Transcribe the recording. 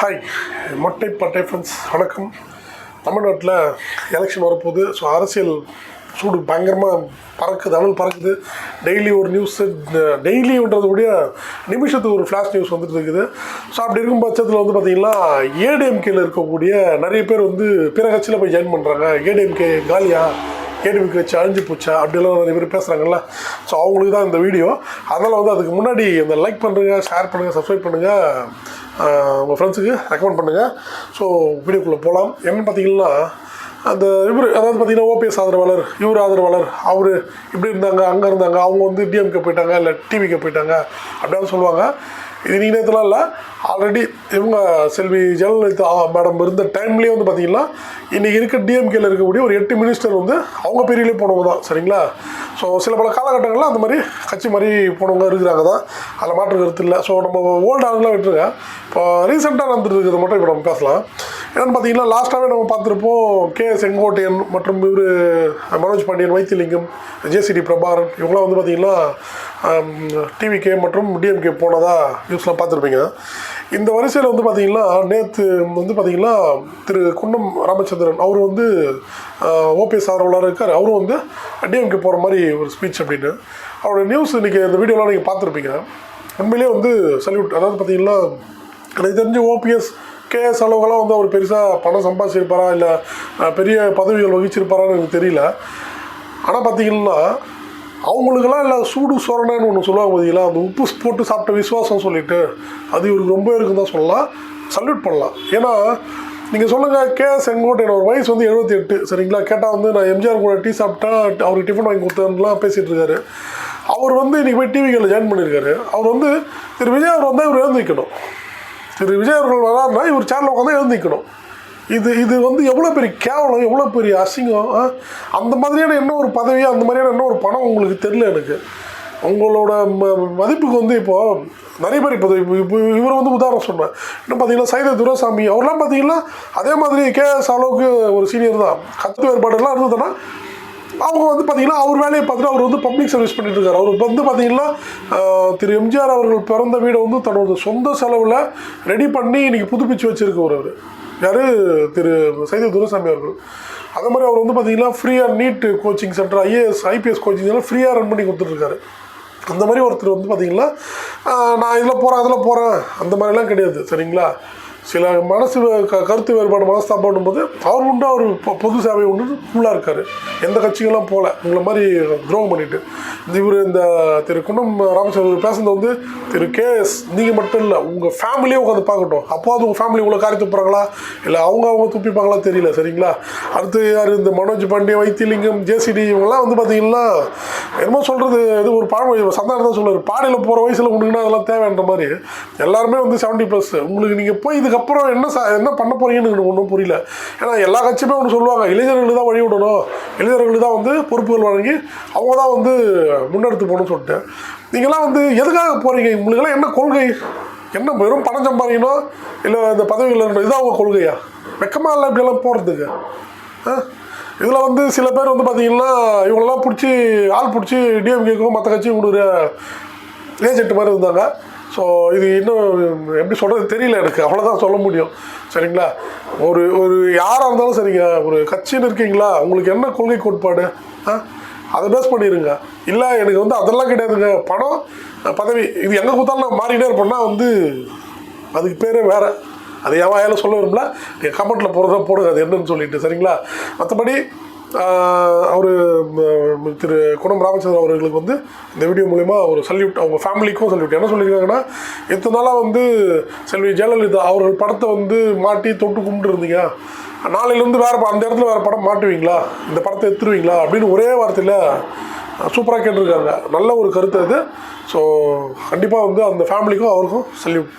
Hi மொட்டை பட்டை friends வணக்கம். தமிழ்நாட்டில் எலெக்ஷன் வரப்போகுது. ஸோ அரசியல் சூடு பயங்கரமாக பறக்குது அனல் பறக்குது. டெய்லி ஒரு நியூஸ் டெய்லின்றத நிமிஷத்துக்கு ஒரு ஃப்ளாஷ் நியூஸ் வந்துட்டு இருக்குது. ஸோ அப்படி இருக்கும் பட்சத்தில் வந்து பார்த்திங்கன்னா ஏடிஎம்கேல இருக்கக்கூடிய நிறைய பேர் வந்து பிற கட்சியில் போய் ஜாயின் பண்ணுறாங்க ஏடிஎம்கே காலியா? ஏடிஎம்கே வச்சு அழிஞ்சு போச்சா? அப்படிலாம் நிறைய பேர் பேசுகிறாங்கல்ல ஸோ அவங்களுக்கு தான் இந்த வீடியோ அதனால் வந்து அதுக்கு முன்னாடி இந்த லைக் பண்ணுங்கள் ஷேர் பண்ணுங்கள் சப்ஸ்கிரைப் பண்ணுங்கள் உங்கள் ஃப்ரெண்ட்ஸுக்கு ரெக்கமெண்ட் பண்ணுங்கள் ஸோ வீடியோக்குள்ளே போகலாம் என்னென்னு பார்த்தீங்கன்னா அந்த இவர் அதாவது பார்த்தீங்கன்னா ஓபிஎஸ் ஆதரவாளர் இவர் ஆதரவாளர் அவர் இப்படி இருந்தாங்க அங்கே இருந்தாங்க அவங்க வந்து டிஎம்கே போயிட்டாங்க இல்லை டிவிக்கு போயிட்டாங்க அப்படின்னு சொல்லுவாங்க. இது நீ இல்லை. ஆல்ரெடி இவங்க செல்வி ஜெயலலிதா மேடம் இருந்த டைம்லேயே வந்து பார்த்தீங்கன்னா இன்றைக்கி இருக்க டிஎம்கேல இருக்கக்கூடிய ஒரு எட்டு மினிஸ்டர் வந்து அவங்க பெரியலே போனவங்க தான் சரிங்களா? ஸோ சில பல காலகட்டங்களில் அந்த மாதிரி கட்சி மாதிரி போனவங்க இருக்கிறாங்க தான். அதில் மாற்று கருத்து இல்லை. ஸோ நம்ம ஓல்டு ஆளுங்களாம் விட்டுருங்க. இப்போ ரீசெண்டாக நடந்துருக்கிறது மட்டும் இப்போ நம்ம பேசலாம். என்னென்னு பார்த்தீங்கன்னா லாஸ்ட்டாகவே நம்ம பார்த்துருப்போம் கே செங்கோட்டையன் மற்றும் இவர் மனோஜ் பாண்டியன் வைத்தியலிங்கம் ஜேசிடி பிரபாகரன் இவங்களாம் வந்து பார்த்திங்கன்னா டிவிகே மற்றும் டிஎம்கே போனதாக நியூஸ்லாம் பார்த்துருப்பீங்க. இந்த வரிசையில் வந்து பார்த்திங்கன்னா நேற்று வந்து பார்த்திங்கன்னா திரு குன்னம் ராமச்சந்திரன் அவர் வந்து ஓபிஎஸ் ஆதரவாளர் இருக்கார். அவரும் வந்து டிஎம்கே போகிற மாதிரி ஒரு ஸ்பீச் அப்படின்னு. அவரோட நியூஸ் இன்றைக்கி இந்த வீடியோலாம் நீங்கள் பார்த்துருப்பீங்க. உண்மையிலேயே வந்து சல்யூட் அதாவது பார்த்தீங்கன்னா எனக்கு தெரிஞ்சு ஓபிஎஸ் கேஎஸ் அளவுகளாம் வந்து அவர் பெருசாக பணம் சம்பாதிச்சிருப்பாரா? இல்லை பெரிய பதவிகள் வகிச்சிருப்பாரான்னு எனக்கு தெரியல. ஆனால் பார்த்தீங்கன்னா அவங்களுக்கெல்லாம் இல்லை சூடு சொரணன்னு ஒன்று சொல்லுவாங்க பார்த்தீங்களா அந்த உப்பு போட்டு சாப்பிட்ட விசுவாசம் சொல்லிட்டு அது இவருக்கு ரொம்ப இருக்குன்னு தான் சொல்லலாம். சல்யூட் பண்ணலாம். ஏன்னா நீங்கள் சொல்லுங்கள் கே செங்கோட்டை ஒரு வயசு வந்து எழுபத்தி எட்டு சரிங்களா? கேட்டால் வந்து நான் எம்ஜிஆர் கூட டீ சாப்பிட்டா அவருக்கு டிஃபன் வாங்கி கொடுத்தேன்லாம் பேசிகிட்டு இருக்காரு. அவர் வந்து இன்றைக்கி போய் டிவிகளில் ஜாயின் பண்ணியிருக்காரு அவர் வந்து திரு விஜய் அவர் வந்தால் இவர் எழுந்து திரு விஜய் அவர்கள் வராருன்னா இவர் சேனலில் உட்காந்து எழுந்து நிற்கணும் இது இது வந்து எவ்வளோ பெரிய கேவலம் எவ்வளோ பெரிய அசிங்கம் அந்த மாதிரியான என்ன ஒரு பதவி அந்த மாதிரியான என்ன ஒரு பணம் உங்களுக்கு தெரில எனக்கு. உங்களோட ம மதிப்புக்கு வந்து இப்போது நிறைய பேர் இப்போ இப்போ இவர் வந்து உதாரணம் சொன்னேன் இன்னும் பார்த்தீங்கன்னா சைத துரசாமி அவர்லாம் பார்த்தீங்கன்னா அதே மாதிரி கேஎஸ் அளவுக்கு ஒரு சீனியர் தான். கத்து வேறுபாடுலாம் இருந்ததுன்னா அவங்க வந்து பார்த்தீங்கன்னா அவர் வேலையை பார்த்துட்டு அவர் வந்து பப்ளிக் சர்வீஸ் பண்ணிட்டு இருக்காரு. அவர் வந்து பார்த்தீங்கன்னா திரு எம்ஜிஆர் அவர்கள் பிறந்த வீடை வந்து தன்னோட சொந்த செலவில் ரெடி பண்ணி இன்றைக்கி புதுப்பிச்சு வச்சுருக்கவர் அவர். யார்? திரு சைத துரசாமி அவர்கள். அதே மாதிரி அவர் வந்து பார்த்தீங்கன்னா ஃப்ரீயாக NEET coaching centre IAS IPS coaching எல்லாம் ஃப்ரீயாக ரன் பண்ணி கொடுத்துட்ருக்காரு அந்த மாதிரி ஒருத்தர் வந்து பார்த்தீங்கன்னா நான் இதில் போகிறேன் அதில் போகிறேன் அந்த மாதிரிலாம் கிடையாது சரிங்களா? சில மனசு க- கருத்து வேறுபாடு மனஸ்தாபம் போது அவர் உண்டு அவர் பொது சேவை உண்டு ஃபுல்லாக இருக்கார். எந்த கட்சிகளும் போகல உங்களை மாதிரி துரோகம் பண்ணிட்டு. இவர் இந்த திரு குன்னம் ராமச்சந்திரன் பேசுனது வந்து திரு கேஎஸ் நீங்கள் மட்டும் இல்லை உங்கள் ஃபேமிலியே உட்காந்து பார்க்கட்டும். அப்போது உங்கள் ஃபேமிலி உங்களை காரி துப்புறாங்களா? இல்லை அவங்க அவங்க துப்பிப்பாங்களா தெரியல சரிங்களா? அடுத்து யார் இந்த மனோஜ் பாண்டிய வைத்தியலிங்கம் ஜேசிடி இவங்கெல்லாம் வந்து பார்த்தீங்கன்னா என்னமோ சொல்கிறது இது ஒரு பழமொழி சந்தானம் தான் சொல்லுவார். பாடையில் போகிற வயசில் உங்களுக்குன்னா அதெல்லாம் தேவைன்ற மாதிரி. எல்லாருமே வந்து செவன்ட்டி ப்ளஸ் உங்களுக்கு நீங்கள் போய் இது இதுக்கப்புறம் என்ன ச என்ன பண்ண போறீங்கன்னு எனக்கு ஒன்றும் புரியல. ஏன்னா எல்லா கட்சியுமே ஒன்று சொல்லுவாங்க இளைஞர்களுக்கு தான் வழி விடணும். இளைஞர்களுக்கு தான் வந்து பொறுப்புகள் வழங்கி அவங்க தான் வந்து முன்னெடுத்து போகணும்னு சொல்லிட்டு நீங்களாம் வந்து எதுக்காக போகிறீங்க உங்களுக்கெல்லாம் என்ன கொள்கை? என்ன வெறும் பணம் சம்பாதிக்கணும்? இல்லை இந்த பதவிகள் இதுதான் அவங்க கொள்கையா? வெக்கமாக இல்லை இப்படியெல்லாம் போகிறதுக்கு இதில் வந்து சில பேர் வந்து பார்த்தீங்கன்னா இவங்களெல்லாம் பிடிச்சி ஆள் பிடிச்சி டிஎம்கேக்கும் மற்ற கட்சியும் கொடுக்குற ஏஜென்ட் மாதிரி இருந்தாங்க. ஸோ இது இன்னும் எப்படி சொல்கிறது தெரியல எனக்கு. அவ்வளோதான் சொல்ல முடியும். சரிங்களா? ஒரு ஒரு யாராக இருந்தாலும் சரிங்க. ஒரு கட்சின்னு இருக்கீங்களா? உங்களுக்கு என்ன கொள்கை கோட்பாடு? ஆ? அதை பேஸ் பண்ணிடுங்க இல்லை எனக்கு வந்து அதெல்லாம் கிடையாதுங்க. பணம் பதவி இது எங்கே கொடுத்தாலும் நான் மாறிக்கிட்டே இருப்பேன்னா வந்து அதுக்கு பேரே வேறு. அது என் வாயால் சொல்ல விரும்பல நீங்கள் கமெண்ட்டில் போகிறதா போடுங்க. அது என்னன்னு சொல்லிட்டு. சரிங்களா? மற்றபடி அவர் திரு குணம் ராமச்சந்திரன் அவர்களுக்கு வந்து இந்த வீடியோ மூலிமா ஒரு சல்யூட் அவங்க ஃபேமிலிக்கும் சல்யூட் என்ன சொல்லியிருக்காங்கன்னா இத்தனை நாளாக வந்து செல்வி ஜெயலலிதா அவர்கள் படத்தை வந்து மாட்டி தொட்டு கும்பிட்டு இருந்தீங்க. நாளையிலேருந்து வேறு அந்த இடத்துல வேறு படம் மாட்டுவீங்களா? இந்த படத்தை எடுத்துருவீங்களா? அப்படின்னு ஒரே வார்த்தையில் சூப்பராக கேட்டிருக்காங்க. நல்ல ஒரு கருத்து அது. ஸோ கண்டிப்பாக வந்து அந்த ஃபேமிலிக்கும் அவருக்கும் சல்யூட்